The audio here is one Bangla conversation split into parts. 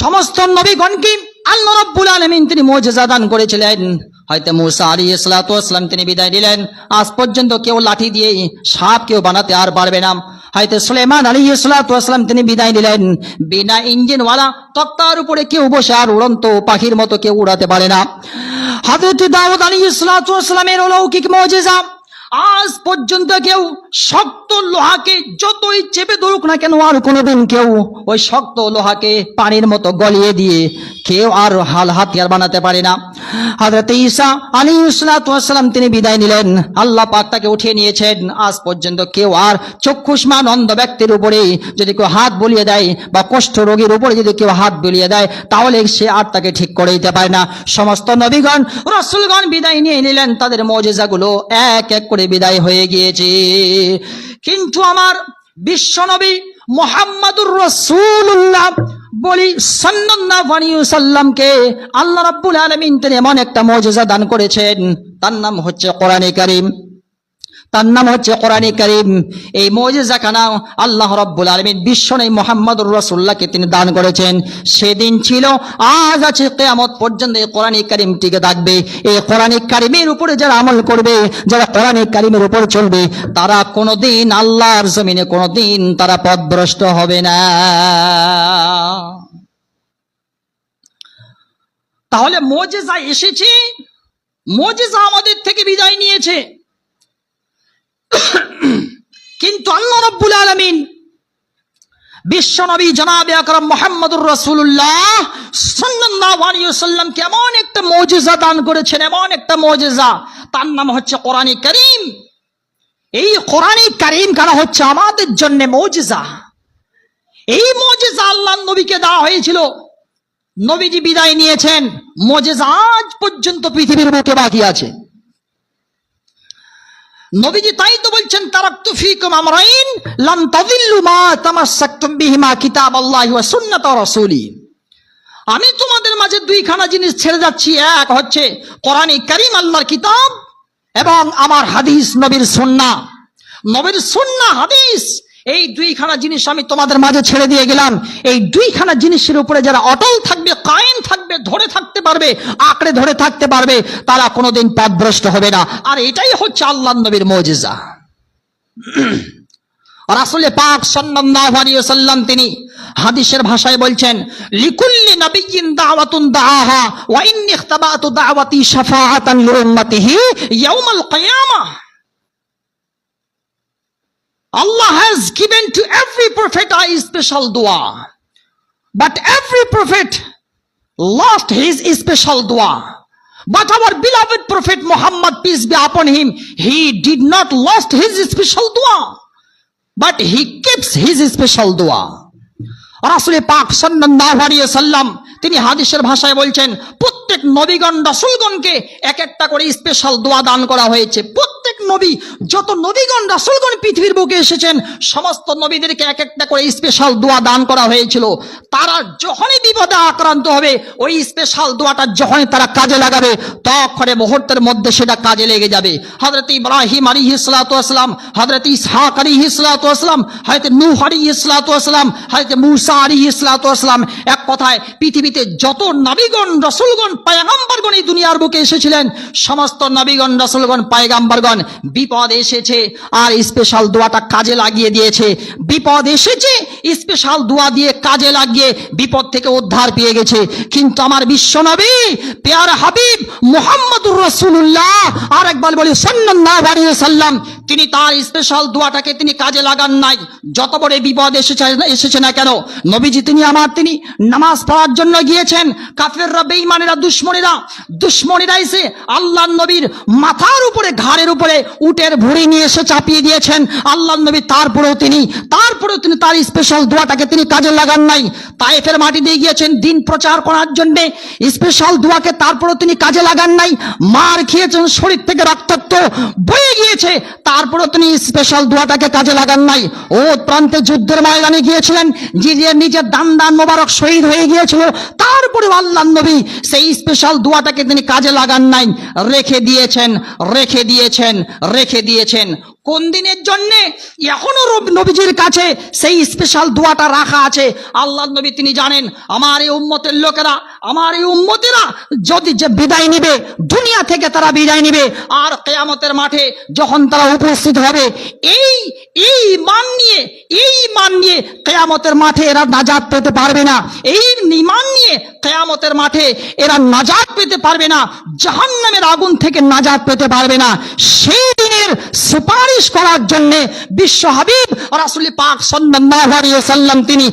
সমস্ত নবীগণকে আল্লাহ রাব্বুল আলামিন তিনি মুজিজা দান করেছিলেন। হয়তো মুসা আলী ইসলাতাম তিনি বিদায় দিলেন। আজ পর্যন্ত কেউ লাঠি দিয়ে সাপ কেউ বানাতে আর পারবে না। হয়তো সুলেমান আলী ইসলাতাম তিনি বিদায় দিলেন। বিনা ইঞ্জিনওয়ালা তক্তার উপরে কেউ বসে আর উড়ন্ত পাখির মতো কেউ উড়াতে পারে না। হাজরত দাউদ আলী ইসলাতামের অলৌকিক মজেজা আজ পর্যন্ত কেউ শক্ত লোহাকে যতই চেপে ধরুক না কেন, আর কোনোদিন কেউ ওই শক্ত লোহাকে পানির মতো গলিয়ে দিয়ে কেউ আর হাল হাতিয়ার বানাতে পারে না। হাজরত ঈসা আলী ইসলাতাম তিনি বিদায় নিলেন। আল্লাহ পাক তাকে উঠিয়ে নিয়েছেন। আজ পর্যন্ত কেউ আর চক্ষুষ্মান অন্ধ ব্যক্তির উপরে যদি কেউ হাত বলিয়ে দেয় বা কষ্ঠ রোগীর উপরে যদি কেউ হাত বলিয়ে দেয়, তাহলে সে আর তাকে ঠিক করে দিতে পারে না। সমস্ত নবীগণ, রসুলগণ বিদায় নিয়ে নিলেন। তাদের মজেজাগুলো এক এক করে বিদায় হয়ে গিয়েছে। কিন্তু আমার বিশ্বনবী মোহাম্মদুর রসুল্লাহ বলি সাল্লামকে আল্লাহ রাব্বুল আলমিন তিনি এমন একটা মর্যাদা দান করেছেন। তার নাম হচ্ছে কোরআনে কারীম। তার নাম হচ্ছে কোরআনে করিম। এই মজেজা খানা আল্লাহ রব্বুল আলমিন বিশ্ব নেই মোহাম্মদুর রসুল্লাহকে তিনি দান করেছেন। সেদিন ছিল, আজ আছে কেয়ামত পর্যন্ত এই কোরআনে করিমটিকে থাকবে এই কোরআনে কারিমের উপরে যারা আমল করবে, যারা কোরআনে কারিমের উপর চলবে, তারা কোনোদিন আল্লাহর জমিনে, কোনোদিন তারা পথভ্রষ্ট হবে না। তাহলে মজেজা এসেছে, মজেজা আমাদের থেকে বিদায় নিয়েছে। কিন্তু আল্লাহ রব্বুল আলমিন বিশ্বনবী জনাবে আকরাম মোহাম্মদুর রসুল্লাহ ওয়াসাল্লাম কেমন একটা মৌজিজা দান করেছেন, এমন একটা মৌজিজা। তার নাম হচ্ছে কোরআনে করিম। এই কোরআনে করিম কারা হচ্ছে? আমাদের জন্য মৌজিজা। এই মৌজিজা আল্লাহ নবীকে দেওয়া হয়েছিল। নবীজি বিদায় নিয়েছেন। মজেজা আজ পর্যন্ত পৃথিবীর বুকে বাকি আছে। নবীজি তাই তো বলছেন, তারাক্তু ফিকুম আমরাইন লান তাদিল্লু মা তামাসসাকতুম বিহিমা কিতাবাল্লাহি ওয়া সুন্নাত রাসূলি। আমি তোমাদের মাঝে দুইখানা জিনিস ছেড়ে যাচ্ছি। এক হচ্ছে কোরআনে করিম, আল্লাহর কিতাব এবং আমার হাদিস নবীর সুন্নাহ। নবীর সুন্নাহ হাদিস এই দুইখানা জিনিস আমি তোমাদের মাঝে ছেড়ে দিয়ে গেলাম। এই দুইখানা জিনিসের উপরে যারা অটল থাকবে, কায়েম থাকবে, ধরে থাকতে পারবে, আঁকড়ে ধরে থাকতে পারবে, তারা কোনোদিন পথভ্রষ্ট হবে না। আর এটাই হচ্ছে আল্লাহ নবীর মজিজা। রাসুলে পাক সাল্লাল্লাহু আলাইহি ওয়াসাল্লাম তিনি হাদিসের ভাষায় বলছেন, লিকুল্লি নাবিয়্যিন দাওয়াতুন দাআহা, ওয়া ইখতাবাতু দাওয়াতি শাফাআতান লিউম্মাতিহি ইয়াউমাল কিয়ামাহ has given to every prophet a special dua. But every prophet lost his special dua. But our beloved prophet Muhammad, peace be upon him, he did not lost his special dua. But he keeps his special dua. রাসুল পাক সাল্লাম তিনি হাদিসের ভাষায় বলছেন প্রত্যেক নবীগণ রাসূলগণকে এক একটা করে স্পেশাল দোয়া দান করা হয়েছে প্রত্যেক নবী, যত নবীগণ, রাসূলগণ পৃথিবীর বুকে এসেছেন, সমস্ত নবীদেরকে এক একটা করে স্পেশাল দোয়া দান করা হয়েছিল। তারা যখনই বিপদে আক্রান্ত হবে, ওই স্পেশাল দোয়াটা যখনই তারা কাজে লাগাবে, তখনই মুহূর্তের মধ্যে সেটা কাজে লেগে যাবে। হযরত ইব্রাহিম আলাইহিস সালাতু ওয়াসালাম হযরত ইসহাক আলাইহিস সালাতু ওয়াসালাম হযরত নূহ আলাইহিস সালাতু ওয়াসালাম হযরত মূসা আলাইহিস সালাতু ওয়াসালাম এক কথায় পৃথিবীতে যত নবীগণ, রসুলগণ, পায়গাম্বারগণ এই দুনিয়ার বুকে এসেছিলেন, সমস্ত নবীগণ, রসুলগণ, পয়গম্বরগণ বিপদ এসেছে, আর স্পেশাল দোয়াটা কাজে লাগিয়ে দিয়েছে। বিপদ এসেছে স্পেশাল দোয়া দিয়ে কাজে লাগিয়ে বিপদ থেকে উদ্ধার পেয়ে গেছে। কিন্তু আমার বিশ্বনবী, পেয়ার হাবিব মোহাম্মদুর রসুল্লাহ আর একবার বলি সাল্লাম তিনি তার স্পেশাল দোয়াটাকে তিনি কাজে লাগান নাই। যত বড় বিপদ এসেছে এসেছে না কেন? নবীজি তিনি আমার, তিনি নামাজ পড়ার জন্য গিয়েছেন। কাফেররা, বেঈমানেরা, দুশ্মনেরা দুশ্মনেরা এসে আল্লাহ নবীর মাথার উপরে, ঘাড়ের উপরে উটের ভুড়ি নিয়ে এসে চাপিয়ে দিয়েছেন। আল্লাহ নবী তারপরেও তিনি তারপরেও তিনি তার স্পেশাল দোয়াটাকে তিনি কাজে লাগান নাই। তাইফের মাটি দিয়ে গিয়েছেন দিন প্রচার করার জন্য। স্পেশাল দোয়াকে তারপরেও তিনি কাজে লাগান নাই। মার খেয়েছেন, শরীর থেকে রক্তাক্ত বয়ে গিয়েছে। তারপরেও তিনি স্পেশাল দোয়াটাকে কাজে লাগান নাই। ও প্রান্তে যুদ্ধের ময়দানে গিয়েছিলেন যে নিজের দান দান মোবারক শহীদ হয়ে গিয়েছিল। তারপরে আল্লাহ নবী সেই স্পেশাল দোয়াটাকে তিনি কাজে লাগান নাই। রেখে দিয়েছেন রেখে দিয়েছেন রেখে দিয়েছেন। কোন দিনের জন্য? এখনও নবীজির কাছে সেই স্পেশাল দোয়াটা রাখা আছে। আল্লাহ নবী তিনি জানেন, আমার এই উম্মতের লোকেরা, আমার এই উম্মতেরা যদি যে বিদায় নিবে, দুনিয়া থেকে তারা বিদায় নিবে, আর কেয়ামতের মাঠে যখন তারা উপস্থিত হবে, এই এই মান নিয়ে, এই মান নিয়ে কেয়ামতের মাঠে এরা নাজাত পেতে পারবে না। এই নিমান নিয়ে কেয়ামতের মাঠে এরা নাজাত পেতে পারবে না। জাহান্নামের আগুন থেকে নাজাত পেতে পারবে না। সেই দিনের সুপারিশ করার জন্য বিশ্ব হাবিব রাসূল পাক সাল্লাল্লাহু তিনি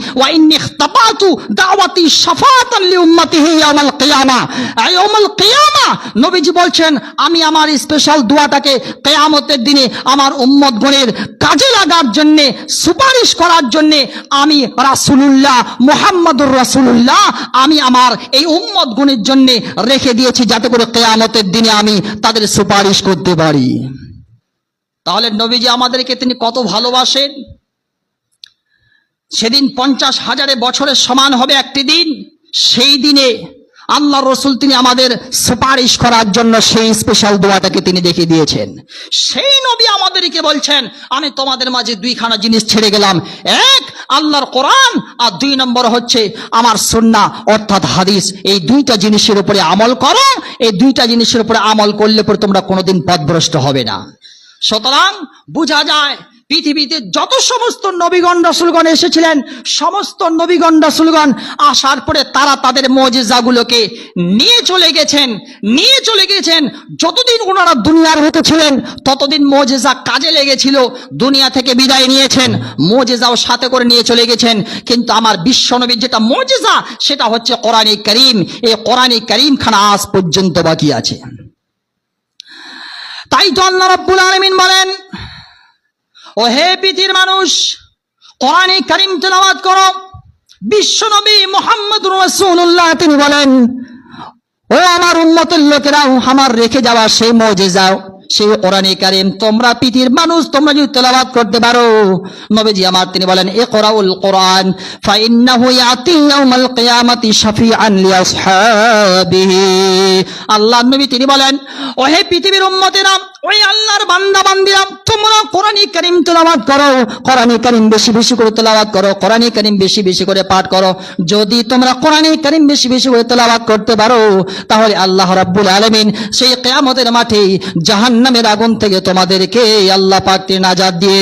বলছেন, আমি আমার স্পেশাল দোয়াটাকে কিয়ামতের দিনে আমার উম্মতগণের কাজে লাগার জন্য, সুপারিশ করার জন্য আমি রাসূলুল্লাহ, মুহাম্মদুর রাসূলুল্লাহ, আমি আমার এই উম্মত গুণের জন্য রেখে দিয়েছি যাতে করে কেয়ামতের দিনে আমি তাদের সুপারিশ করতে পারি। তাহলে নবীজি আমাদেরকে তিনি কত ভালোবাসেন? সেদিন পঞ্চাশ হাজারে বছরের সমান হবে একটি দিন। সেই দিনে আল্লাহ রসুল তিনি আমাদের সুপারিশ করার জন্য সেই স্পেশাল দোয়াটাকে তিনি দেখিয়ে দিয়েছেন। সেই নবী আমাদেরকে বলছেন, আমি তোমাদের মাঝে দুইখানা জিনিস ছেড়ে গেলাম। এক, আল্লাহর কোরআন, আর দুই নম্বর হচ্ছে আমার সন্না অর্থাৎ হাদিস। এই দুইটা জিনিসের উপরে আমল করো, এই দুইটা জিনিসের উপরে আমল করলে পরে তোমরা কোনোদিন পথভ্রষ্ট হবে না। সুতরাং বোঝা যায় পৃথিবীতে যত সমস্ত নবীগণ রাসুলগণ এসেছিলেন, সমস্ত নবীগণ রাসুলগণ আসার পরে তারা তাদের মজেজাগুলোকে নিয়ে চলে গেছেন, নিয়ে চলে গেছেন। যতদিন ওনারা দুনিয়ার হতে ছিলেন, ততদিন মজেজা কাজে লেগেছিল, দুনিয়া থেকে বিদায় নিয়েছেন, মজেজাও সাথে করে নিয়ে চলে গেছেন। কিন্তু আমার বিশ্বনবীর যেটা মজেজা, সেটা হচ্ছে কোরআনে করিম। এই কোরআনে করিম খানা আজ পর্যন্ত বাকি আছে। তাই তো আল্লাহ রাব্বুল আলামিন বলেন, ও হে পৃথিবীর মানুষ, কোরআনে কারিম তেলাওয়াত করো। বিশ্বনবী মোহাম্মদ রাসূলুল্লাহ তিনি বলেন ও আমার উম্মতের লোকেরাও আমার রেখে যাওয়া সেই মজেজাও সেই কোরআনে কারিম, তোমরা পৃথিবীর মানুষ, তোমরা যদি তেলাওয়াত করতে পারো। নবীজি আমার, তিনি বলেন এ কোরআউল কোরআন, ফাইন্নাহু ইয়াতি ইয়াউমাল কিয়ামাতি শাফিআন লিআসহাবিহি আল্লাহ নবী তিনি বলেন, ওহে পৃথিবীর উম্মতেরা ওই আল্লাহর বান্দা, বান্দিরা, তোমরা কোরআনে কারিম তেলাওয়াত করো। কোরআনে কারিম বেশি বেশি করে তেলাওয়াত করো। কোরআনে কারিম বেশি বেশি করে পাঠ করো। যদি তোমরা কোরআনে করিম বেশি বেশি করে তেলাওয়াত করতে পারো, তাহলে আল্লাহ রাব্বুল আলামিন সেই কিয়ামতের মাঠে জাহান্নামের আগুন থেকে তোমাদেরকে আল্লাহ পাক তিনি নাজাত দিয়ে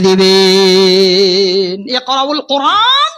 ইকরাউল কোরআন।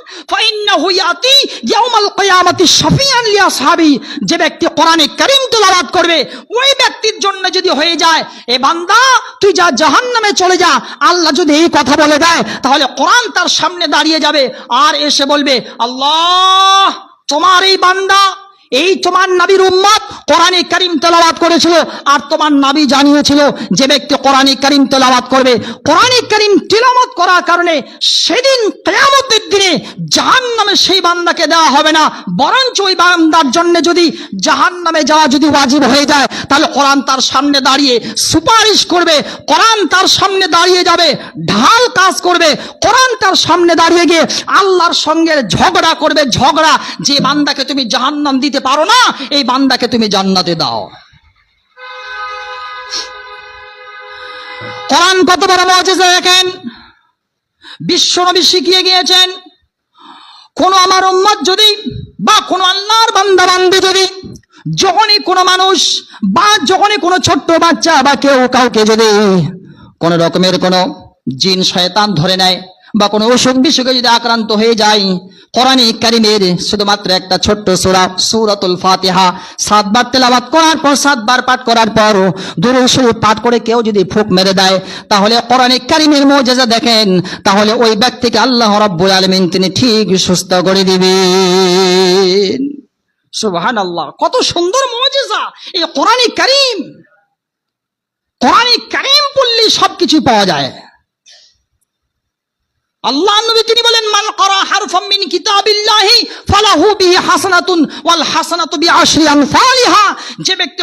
যে ব্যক্তি কোরআনে কারিম তেলাওয়াত করবে, ওই ব্যক্তির জন্য যদি হয়ে যায়, এ বান্দা, তুই যা জাহান্নামে চলে যা, আল্লাহ যদি এই কথা বলে দেয়, তাহলে কোরআন তার সামনে দাঁড়িয়ে যাবে। আর এসে বলবে, আল্লাহ, তোমার এই বান্দা এই তোমার নাবির উম্মত কোরআনে কারিম তেলাওয়াত করেছিল, আর তোমার নাবি জানিয়েছিল যে ব্যক্তি কোরআনে করিম তেলাওয়াত করবে। কোরআনে কারিম তেলাওয়াত করার কারণে সেদিন কেয়ামতের দিনে জাহান নামে সেই বান্দাকে দেওয়া হবে না, বরঞ্চ ওই বান্দার জন্য যদি জাহান নামে যাওয়া যদি ওয়াজিব হয়ে যায়, তাহলে কোরআন তার সামনে দাঁড়িয়ে সুপারিশ করবে, কোরআন তার সামনে দাঁড়িয়ে যাবে, ঢাল কাজ করবে, কোরআন তার সামনে দাঁড়িয়ে গিয়ে আল্লাহর সঙ্গে ঝগড়া করবে, ঝগড়া যে বান্দাকে তুমি জাহান্নাম দিতে পারো না, এই বান্দাকে তুমি জান্নাতে দাও। কোরআন কত বড় মজেজা দেখেন? বিশ্বনবী শিখিয়ে গিয়েছেন, কোন আমার উম্মত যদি বা কোন আল্লাহর বান্দা বান্দি যদি, যখনই কোনো মানুষ বা যখনই কোনো ছোট্ট বাচ্চা বা কেউ কাউকে যদি কোন রকমের কোনো জিন, শয়তান ধরে নেয় বা কোনো অসুখ বিসুখে যদি আক্রান্ত হয়ে যায়, কোরআনে কারিমের শুধুমাত্র একটা ছোট্ট সূরা, সূরাতুল ফাতিহা। সাতবার তেলাওয়াত করার পর, সাতবার পাঠ করার পর দুরূদ শরীফ পাঠ করে কেউ যদি ফুক মেরে দেয়, তাহলে কোরআনে কারিমের মুজিজা দেখেন, তাহলে ওই ব্যক্তিকে আল্লাহ রাব্বুল আলামিন তিনি ঠিক সুস্থ করে দিবেন। সুবহানাল্লাহ, কত সুন্দর মুজিজা এই কোরআনে কারিম। কোরআনে কারিম পড়লে সবকিছু পাওয়া যায়। আল্লাহ নবী তিনি বলেন, মান করা হারফাম মিন কিতাবিল্লাহি ফালাহু বিহি হাসানাতুন ওয়াল হাসানাতু যে ব্যক্তি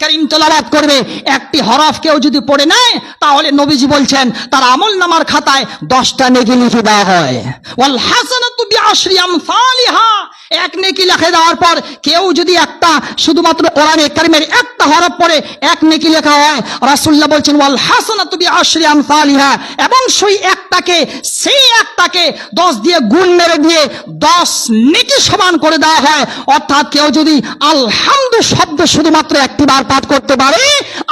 কারীম তেলাওয়াত করবে, একটি হরফ কেউ যদি পড়ে নেয়, তাহলে নবীজি বলছেন, তার আমল নামার খাতায় 10টা নেকি লিখে দেওয়া হয়। ওয়াল হাসানাতু এক নেকি লিখে দেওয়ার পর কেউ যদি একটা, শুধুমাত্র কোরআনে কারিমের একটা হরফ পড়ে, এক নেকি লেখা হয়, রাসূলুল্লাহ বলছেন, ওয়াল হাসানাতু বিআশরি আমসালিহা। এবং সেই একটাকে সেই একটাকে দশ দিয়ে গুণ মেরে দিয়ে দশ নেকি সমান করে দেওয়া হয়। অর্থাৎ কেউ যদি আলহামদু শব্দ শুধুমাত্র একটি বার পাঠ করতে পারে,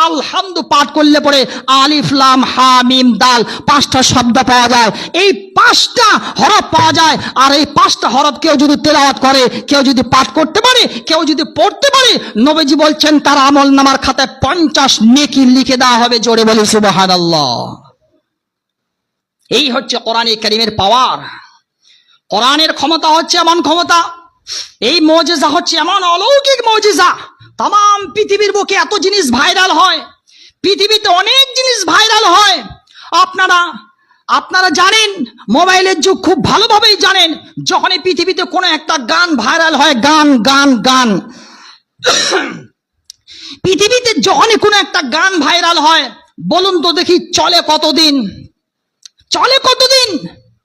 আলহামদু পাঠ করলে পরে আলিফ, লাম, হা, মিম, দাল পাঁচটা শব্দ পাওয়া যায়। এই পাঁচটা হরফ পাওয়া যায়। আর এই পাঁচটা হরফ কেউ যদি তেলাওয়াত করে, কেউ যদি পাঠ করতে পারে, কেউ যদি পড়তে পারে, নবীজি বলছেন, তার আমল নামার খাতায় পঞ্চাশ নেকি লিখে দেওয়া হবে জোরে বলি, সুবহানাল্লাহ। এই হচ্ছে কোরআনে করিমের পাওয়ার। কোরআনের ক্ষমতা হচ্ছে এমন ক্ষমতা, এই মজেজা হচ্ছে এমন অলৌকিক মজেজা। তাম পৃথিবীর বুকে এত জিনিস ভাইরাল হয়, পৃথিবীতে অনেক জিনিস ভাইরাল হয়। আপনারা আপনারা জানেন, মোবাইলের যুগ খুব ভালোভাবেই জানেন, যখনই পৃথিবীতে কোনো একটা গান ভাইরাল হয়, গান গান গান। পৃথিবীতে যখনই কোনো একটা গান ভাইরাল হয়, বলুন তো দেখি চলে কতদিন? চলে কতদিন?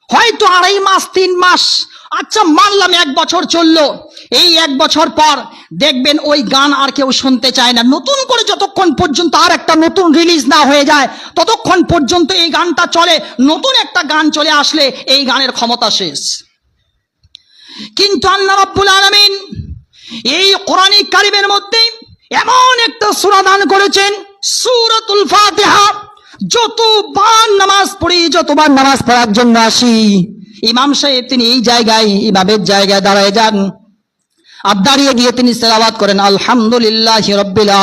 হয়তো আড়াই মাস, তিন মাস। আচ্ছা মানলাম এক বছর চলল। এই এক বছর পর দেখবেন ওই গান আর কেউ শুনতে চায় না। নতুন করে যতক্ষণ পর্যন্ত আর একটা নতুন রিলিজ না হয়ে যায়, ততক্ষণ পর্যন্ত এই গানটা চলে, নতুন একটা গান চলে আসলে এই গানের ক্ষমতা শেষ। কিন্তু আল্লাহ রাব্বুল আলামিন এই কোরআনিক কারিমের মধ্যে এমন একটা সূরা দান করেছেন, সূরাতুল ফাতিহা। যতবার নামাজ পড়ি, যতবার নামাজ পড়ার জন্য আসি। ইমাম সাহেব তিনি এই জায়গায়, ইমামের জায়গায় দাঁড়ায় যান। আর দাঁড়িয়ে গিয়ে তিনি তেলাওয়াত করেন, আলহামদুলিল্লাহ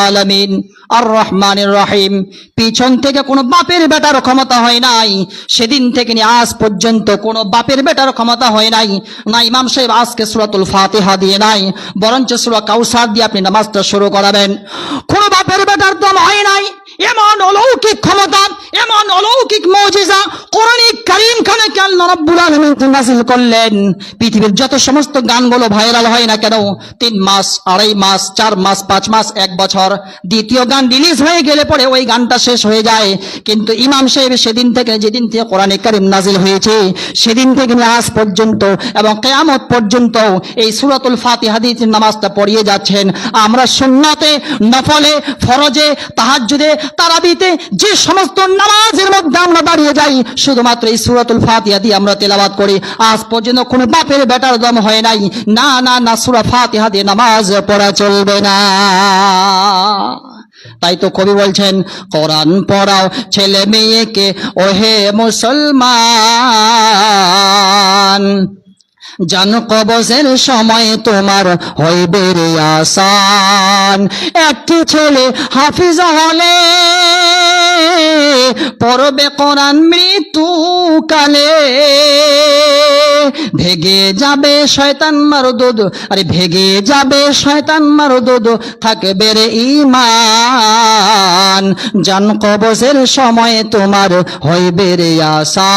আলামিন আর রহমানির রহিম। পিছন থেকে কোনো বাপের বেটার ক্ষমতা হয় নাই। সেদিন থেকে নিয়ে আজ পর্যন্ত কোনো বাপের বেটার ক্ষমতা হয় নাই। না ইমাম সাহেব আজকে সুরাতুল ফাতিহা দিয়ে নাই, বরঞ্চ সুরা কাউসার দিয়ে আপনি নামাজটা শুরু করাবেন। কোনো বাপের বেটার দম হয় নাই। এমন অলৌকিক ক্ষমতা, এমন অলৌকিক মৌজিজা কোরআনিক কারীম খানে কেন রব্বুল আলামিন করলেন? পৃথিবীর যত সমস্ত গানগুলো ভাইরাল হয় না কেন, তিন মাস, আড়াই মাস, চার মাস, পাঁচ মাস, এক বছর, দ্বিতীয় গান রিলিজ হয়ে গেলে পরে ওই গানটা শেষ হয়ে যায়। কিন্তু ইমাম সাহেব সেদিন থেকে, যেদিন থেকে কোরআনে কারিম নাজিল হয়েছে, সেদিন থেকে আজ পর্যন্ত এবং কেয়ামত পর্যন্ত এই সুরাতুল ফাতিহা দিয়ে তিনি নামাজটা পড়িয়ে যাচ্ছেন। আমরা সুন্নাতে নফলে, ফরজে, তাহাজ্জুদে তারাবিতে যে সমস্ত নামাজের মধ্যে আমরা দাঁড়িয়ে যাই, শুধুমাত্র এই সুরাতুল ফাতিহা দিয়ে আমরা তেলাবাদ করি। আজ পর্যন্ত কোনো বাপের বেটার দম হয় নাই। না না না, সুরা ফাতিহা দিয়ে নামাজ পড়া চলবে না। তাই তো কবি বলছেন, কোরআন পড়াও ছেলে মেয়েকে, ওহে মুসলমান। জান কবজের সময় তোমার হইবে রে আসান। একটি ছেলে হাফিজ হলে কোরআন মৃত্যু কালে ভেগে যাবে শয়তান মারদুদ, আরে ভেগে যাবে শয়তান মারদুদ, থাকবে রে ইমান জান কবজের সময় তোমার হইবে রে আসান।